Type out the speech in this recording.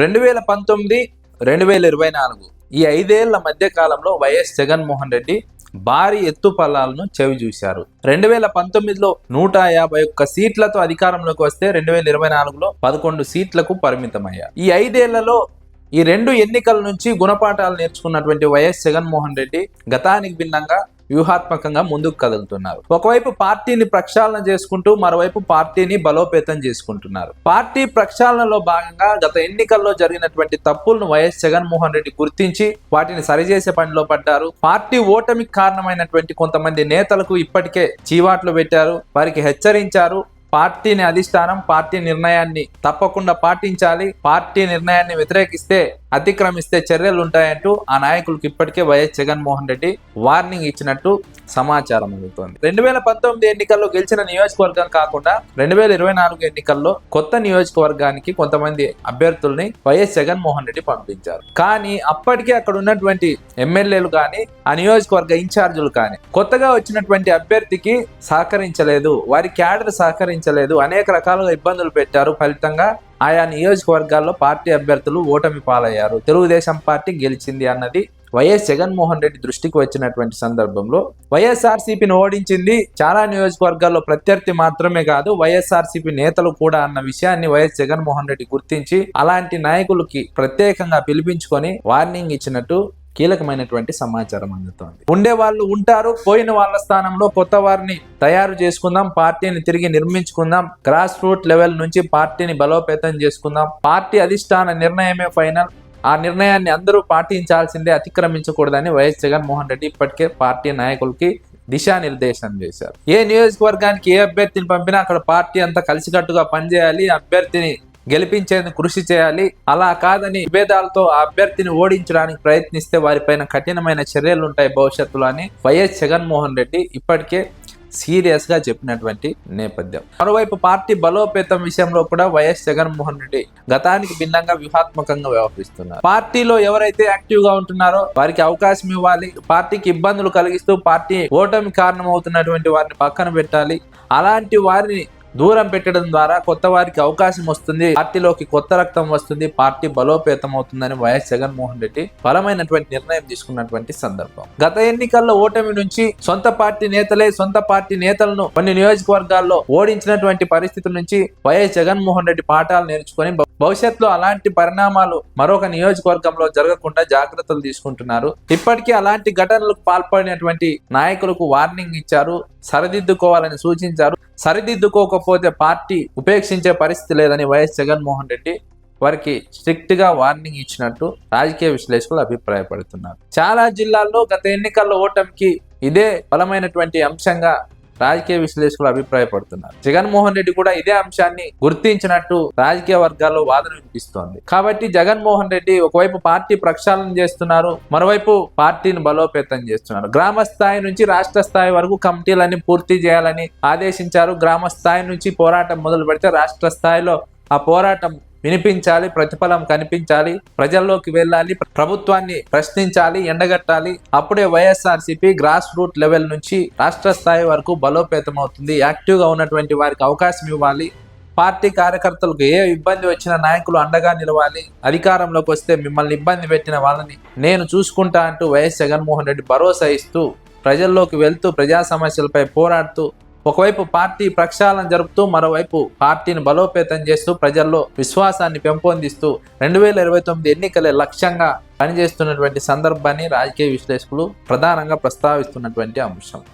రెండు వేల పంతొమ్మిది రెండు వేల ఇరవై నాలుగు ఈ ఐదేళ్ళ మధ్య కాలంలో వైఎస్ జగన్మోహన్ రెడ్డి భారీ ఎత్తు పల్లాలను చెవి చూశారు. రెండు వేల పంతొమ్మిదిలో నూట యాభై ఒక్క సీట్లతో అధికారంలోకి వస్తే రెండు వేల ఇరవై నాలుగులో పదకొండు సీట్లకు పరిమితమయ్యారు. ఈ ఐదేళ్ళలో ఈ రెండు ఎన్నికల నుంచి గుణపాఠాలు నేర్చుకున్నటువంటి వైఎస్ జగన్మోహన్ రెడ్డి గతానికి భిన్నంగా వ్యూహాత్మకంగా ముందుకు కదులుతున్నారు. ఒకవైపు పార్టీని ప్రక్షాళన చేసుకుంటూ మరోవైపు పార్టీని బలోపేతం చేసుకుంటున్నారు. పార్టీ ప్రక్షాళనలో భాగంగా గత ఎన్నికల్లో జరిగినటువంటి తప్పులను వైఎస్ జగన్మోహన్ రెడ్డి గుర్తించి వాటిని సరిచేసే పనిలో పడ్డారు. పార్టీ ఓటమికి కారణమైనటువంటి కొంతమంది నేతలకు ఇప్పటికే చీవాట్లు పెట్టారు వారికి హెచ్చరించారు. పార్టీని అధిష్టానం పార్టీ నిర్ణయాన్ని తప్పకుండా పాటించాలి. పార్టీ నిర్ణయాన్ని వ్యతిరేకిస్తే అతిక్రమిస్తే చర్యలు ఉంటాయంటూ ఆ నాయకులకు ఇప్పటికే వైఎస్ జగన్మోహన్ రెడ్డి వార్నింగ్ ఇచ్చినట్టు సమాచారం అందుతోంది. రెండు వేల పంతొమ్మిది ఎన్నికల్లో గెలిచిన నియోజకవర్గం కాకుండా రెండు వేల ఇరవై నాలుగు ఎన్నికల్లో కొత్త నియోజకవర్గానికి కొంతమంది అభ్యర్థుల్ని వైఎస్ జగన్మోహన్ రెడ్డి పంపించారు. కానీ అప్పటికే అక్కడ ఉన్నటువంటి ఎమ్మెల్యేలు కానీ ఆ నియోజకవర్గ ఇన్ఛార్జీలు కానీ కొత్తగా వచ్చినటువంటి అభ్యర్థికి సహకరించలేదు వారి క్యాడర్ సహకరించలేదు అనేక రకాలుగా ఇబ్బందులు పెట్టారు. ఫలితంగా ఆయా నియోజకవర్గాల్లో పార్టీ అభ్యర్థులు ఓటమి పాలయ్యారు. తెలుగుదేశం పార్టీ గెలిచింది అన్నది వైఎస్ జగన్మోహన్ రెడ్డి దృష్టికి వచ్చినటువంటి సందర్భంలో వైఎస్ఆర్సీపీని ఓడించింది చాలా నియోజకవర్గాల్లో ప్రత్యర్థి మాత్రమే కాదు వైఎస్ఆర్సీపీ నేతలు కూడా అన్న విషయాన్ని వైఎస్ జగన్మోహన్ రెడ్డి గుర్తించి అలాంటి నాయకులకి ప్రత్యేకంగా పిలిపించుకొని వార్నింగ్ ఇచ్చినట్టు కీలకమైనటువంటి సమాచారం అందుతోంది. ఉండే వాళ్ళు ఉంటారు పోయిన వాళ్ళ స్థానంలో కొత్త వారిని తయారు చేసుకుందాం పార్టీని తిరిగి నిర్మించుకుందాం గ్రాస్ రూట్ లెవెల్ నుంచి పార్టీని బలోపేతం చేసుకుందాం. పార్టీ అధిష్టాన నిర్ణయమే ఫైనల్ ఆ నిర్ణయాన్ని అందరూ పాటించాల్సిందే అతిక్రమించకూడదని వైఎస్ జగన్మోహన్ రెడ్డి ఇప్పటికే పార్టీ నాయకులకి దిశానిర్దేశం చేశారు. ఏ నియోజకవర్గానికి ఏ అభ్యర్థిని పంపినా అక్కడ పార్టీ అంతా కలిసికట్టుగా పనిచేయాలి. అభ్యర్థిని గెలిపించేందుకు కృషి చేయాలి. అలా కాదని విభేదాలతో ఆ అభ్యర్థిని ఓడించడానికి ప్రయత్నిస్తే వారిపైన కఠినమైన చర్యలు ఉంటాయి భవిష్యత్తులో అని వైఎస్ జగన్మోహన్ రెడ్డి ఇప్పటికే సీరియస్గా చెప్పినటువంటి నేపథ్యం. మరోవైపు పార్టీ బలోపేతం విషయంలో కూడా వైఎస్ జగన్మోహన్ రెడ్డి గతానికి భిన్నంగా వ్యూహాత్మకంగా వ్యవహరిస్తున్నారు. పార్టీలో ఎవరైతే యాక్టివ్గా ఉంటున్నారో వారికి అవకాశం ఇవ్వాలి. పార్టీకి ఇబ్బందులు కలిగిస్తూ పార్టీ ఓటమి కారణమవుతున్నటువంటి వారిని పక్కన పెట్టాలి. అలాంటి వారిని దూరం పెట్టడం ద్వారా కొత్త వారికి అవకాశం వస్తుంది. పార్టీలోకి కొత్త రక్తం వస్తుంది. పార్టీ బలోపేతం అవుతుందని వైఎస్ జగన్మోహన్ రెడ్డి బలమైనటువంటి నిర్ణయం తీసుకున్నటువంటి సందర్భం. గత ఎన్నికల్లో ఓటమి నుంచి సొంత పార్టీ నేతలే సొంత పార్టీ నేతలను కొన్ని నియోజకవర్గాల్లో ఓడించినటువంటి పరిస్థితుల నుంచి వైఎస్ జగన్మోహన్ రెడ్డి పాఠాలు నేర్చుకొని భవిష్యత్తులో అలాంటి పరిణామాలు మరొక నియోజకవర్గంలో జరగకుండా జాగ్రత్తలు తీసుకుంటున్నారు. ఇప్పటికీ అలాంటి ఘటనలకు పాల్పడినటువంటి నాయకులకు వార్నింగ్ ఇచ్చారు. సరిదిద్దుకోవాలని సూచించారు. సరిదిద్దుకోకపోతే పార్టీ ఉపేక్షించే పరిస్థితి లేదని వైఎస్ జగన్మోహన్ రెడ్డి వారికి స్ట్రిక్ట్గా వార్నింగ్ ఇచ్చినట్టు రాజకీయ విశ్లేషకులు అభిప్రాయపడుతున్నారు. చాలా జిల్లాల్లో గత ఎన్నికల్లో ఓటమికి ఇదే బలమైనటువంటి అంశంగా రాజకీయ విశ్లేషకులు అభిప్రాయపడుతున్నారు. జగన్మోహన్ రెడ్డి కూడా ఇదే అంశాన్ని గుర్తించినట్టు రాజకీయ వర్గాల్లో వాదన వినిపిస్తోంది. కాబట్టి జగన్మోహన్ రెడ్డి ఒకవైపు పార్టీ ప్రక్షాళన చేస్తున్నారు మరోవైపు పార్టీని బలోపేతం చేస్తున్నారు. గ్రామ స్థాయి నుంచి రాష్ట్ర స్థాయి వరకు కమిటీలన్నీ పూర్తి చేయాలని ఆదేశించారు. గ్రామ స్థాయి నుంచి పోరాటం మొదలు పెడితే రాష్ట్ర స్థాయిలో ఆ పోరాటం వినిపించాలి ప్రతిఫలం కనిపించాలి ప్రజల్లోకి వెళ్ళాలి ప్రభుత్వాన్ని ప్రశ్నించాలి ఎండగట్టాలి. అప్పుడే వైఎస్ఆర్సీపీ గ్రాస్ రూట్ లెవెల్ నుంచి రాష్ట్ర స్థాయి వరకు బలోపేతం అవుతుంది. యాక్టివ్గా ఉన్నటువంటి వారికి అవకాశం ఇవ్వాలి. పార్టీ కార్యకర్తలకు ఏ ఇబ్బంది వచ్చినా నాయకులు అండగా నిలవాలి. అధికారంలోకి వస్తే మిమ్మల్ని ఇబ్బంది పెట్టిన వాళ్ళని నేను చూసుకుంటా అంటూ వైఎస్ జగన్మోహన్ రెడ్డి భరోసా ఇస్తూ ప్రజల్లోకి వెళ్తూ ప్రజా సమస్యలపై పోరాడుతూ ఒకవైపు పార్టీ ప్రక్షాళన జరుపుతూ మరోవైపు పార్టీని బలోపేతం చేస్తూ ప్రజల్లో విశ్వాసాన్ని పెంపొందిస్తూ రెండు వేల ఇరవై తొమ్మిది ఎన్నికలే లక్ష్యంగా పనిచేస్తున్నటువంటి సందర్భాన్ని రాజకీయ విశ్లేషకులు ప్రధానంగా ప్రస్తావిస్తున్నటువంటి అంశం.